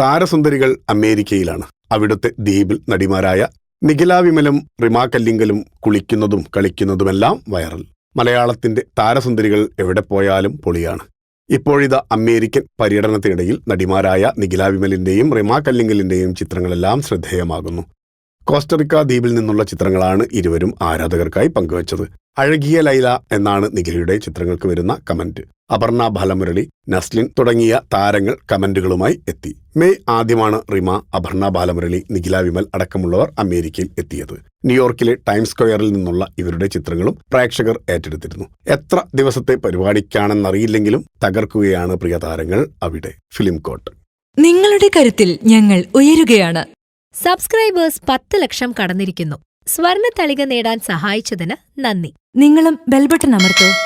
താരസുന്ദരികൾ അമേരിക്കയിലാണ്. അവിടുത്തെ ദ്വീപിൽ നടിമാരായ നിഖില വിമലും റിമാ കല്ലിങ്കലും കുളിക്കുന്നതും കളിക്കുന്നതുമെല്ലാം വൈറൽ. മലയാളത്തിന്റെ താരസുന്ദരികൾ എവിടെ പോയാലും പൊളിയാണ്. ഇപ്പോഴിതാ അമേരിക്കൻ പര്യടനത്തിനിടയിൽ നടിമാരായ നിഖില വിമലിന്റെയും റിമാ കല്ലിങ്കലിന്റെയും ചിത്രങ്ങളെല്ലാം ശ്രദ്ധേയമാകുന്നു. കോസ്റ്ററിക്ക ദ്വീപിൽ നിന്നുള്ള ചിത്രങ്ങളാണ് ഇരുവരും ആരാധകർക്കായി പങ്കുവച്ചത്. അഴകിയ ലൈല എന്നാണ് നിഖിലയുടെ ചിത്രങ്ങൾക്ക് വരുന്ന കമന്റ്. അപർണ ബാലമുരളി നസ്ലിൻ തുടങ്ങിയ താരങ്ങൾ കമന്റുകളുമായി എത്തി. മെയ് ആദ്യമാണ് റിമ അപർണ ബാലമുരളി നിഖില വിമൽ അടക്കമുള്ളവർ അമേരിക്കയിൽ എത്തിയത്. ന്യൂയോർക്കിലെ ടൈംസ് സ്ക്വയറിൽ നിന്നുള്ള ഇവരുടെ ചിത്രങ്ങളും പ്രേക്ഷകർ ഏറ്റെടുത്തിരുന്നു. എത്ര ദിവസത്തെ പരിപാടിക്കാണെന്നറിയില്ലെങ്കിലും തകർക്കുകയാണ് പ്രിയ താരങ്ങൾ അവിടെ. ഫിലിം കോട്ട് നിങ്ങളുടെ കരുത്തിൽ ഞങ്ങൾ ഉയരുകയാണ്. സബ്സ്ക്രൈബേഴ്സ് പത്ത് ലക്ഷം കടന്നിരിക്കുന്നു. സ്വർണ തളിക നേടാൻ സഹായിച്ചതിന് നന്ദി. നിങ്ങളും ബെൽബട്ടൺ അമർത്തോ.